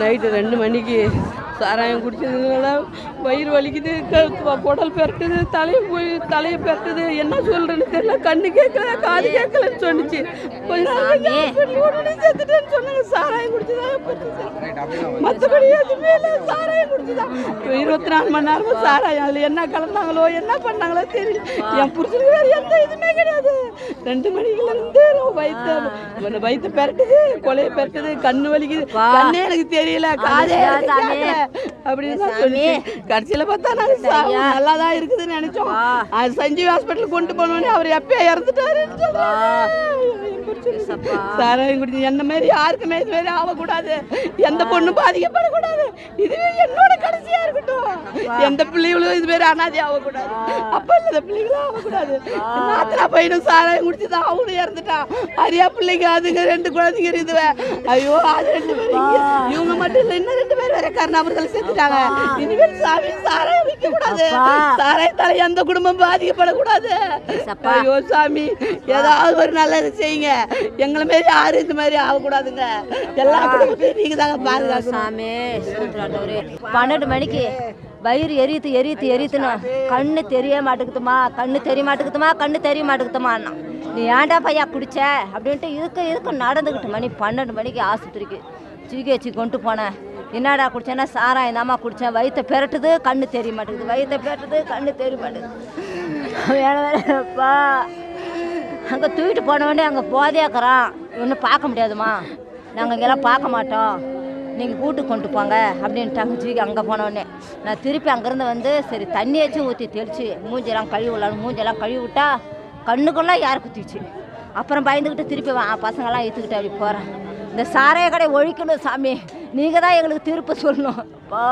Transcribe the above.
Night ரெண்டு மணிக்கு சாராயம் குடிச்சதுனால வயிறு வலிக்குது குடல் பெரட்டுது தலையை போய் தலையை பெரட்டுது. என்ன சொல்றேன்னு தெரியல. கண்ணு கேட்கல காது கேட்கலன்னு சொன்னுச்சு. கொஞ்ச நாள் சொன்னாங்க. சாராயம் குடிச்சதா மற்றபடி எதுவுமே இல்லை. சாராயம் குடிச்சுதான். இருபத்தி நாலு மணி நேரமும் சாராயம். அதில் என்ன கலந்தாங்களோ என்ன பண்ணாங்களோ தெரியல. என் புருஷனுக்கு வேறு எந்த கிடையாது. ரெண்டு மணிக்குல இருந்து வயிற்று வயிற்று பெரட்டுது கொலையை பெரட்டுது கண்ணு வலிக்குது. கண்ணே எனக்கு தெரியல காதே. அப்படின்னு சொல்லிச்சு. கடைசியில் பார்த்தா சாவு நல்லா தான் இருக்குதுன்னு நினைச்சோம். அது சஞ்சீவ் ஹாஸ்பிட்டல் கொண்டு போனோடனே அவர் எப்பயே இறந்துட்டாருன்னு சொன்னாங்க. சாராயம் குடிச்சு என்ன மாதிரி யாருக்குமே இது மாதிரி ஆகக்கூடாது. எந்த பொண்ணும் பாதிக்கப்படக்கூடாது. இதுவே என்னோட கடைசியா இருக்கட்டும். எந்த பிள்ளைகளும் இது மாதிரி அனாதி ஆகக்கூடாது. அப்ப இல்லாத பிள்ளைகளும் ஆகக்கூடாது. நாத்தனா பையனும் சாராயம் குடிச்சுதான் அவனும் இறந்துட்டான். அரியா பிள்ளைங்க அதுங்க ரெண்டு குழந்தைங்க இருக்குது. ஐயோ அது ரெண்டு பேரும். இவங்க மட்டும் இல்ல இன்னும் ரெண்டு பேர் வேற கருணாபுரத்தில் செத்துட்டாங்க இனிமேல் சாமி சாராயம் விற்க கூடாது சாராயத்தால எந்த குடும்பம் பாதிக்கப்படக்கூடாது. ஐயோ சாமி ஏதாவது ஒரு நல்லது செய்யுங்க. எங்களை மாரி யாரும் இந்த மாதிரி ஆகக்கூடாதுங்க. எல்லா குடும்பத்தையும் நீங்க தாங்க பாதுகாக்கணும். சாமி பன்னெண்டு மணிக்கு வயிறு எரியுது எரியுது எரியுதுன்னு. கண்ணு தெரிய மாட்டேங்குதுமா கண்ணு தெரிய மாட்டேங்குதுமா கண்ணு தெரிய மாட்டேங்குதுமான்னா. நீ ஏன்டா பையா குடிச்ச? அப்படின்ட்டு இதுக்கு இதுக்கு நடந்துக்கிட்டு மணி பன்னெண்டு மணிக்கு ஆஸ்பத்திரிக்கு. ஜிஹெச்சு கொண்டு போனேன். என்னடா குடிச்சேன்னா சாராயம் தாம்மா குடித்தேன் வயிற்ற பெரட்டுது கண்ணு தெரிய மாட்டேங்குது. வயிற்ற பெரட்டுது கண்ணு தெரிய மாட்டேங்குது. வேலை வேறப்பா அங்கே தூக்கிட்டு போனவொடனே அங்கே போதையாக்குறான். ஒன்றும் பார்க்க முடியாதுமா நாங்கள் இங்கெல்லாம் பார்க்க மாட்டோம். நீங்கள் கூட்டு கொண்டு போங்க அப்படின்ட்டாங்க ஜீவிக்கு அங்கே போனோடனே நான் திருப்பி அங்கேருந்து வந்து சரி தண்ணியாச்சும் ஊற்றி தெளித்து மூஞ்செல்லாம் கழுவி விடலாம். மூஞ்செல்லாம் கழுவி விட்டா கண்ணுக்குள்ளே யார் குத்திச்சு அப்புறம் பயந்துக்கிட்டு திருப்பி வா பசங்கள்லாம் ஏற்றுக்கிட்டு அப்படி போகிறேன் இந்த சாரைய கடை ஒழிக்கணும் சாமி. நீங்கள் தான் எங்களுக்கு திருப்ப சொல்லணும். பா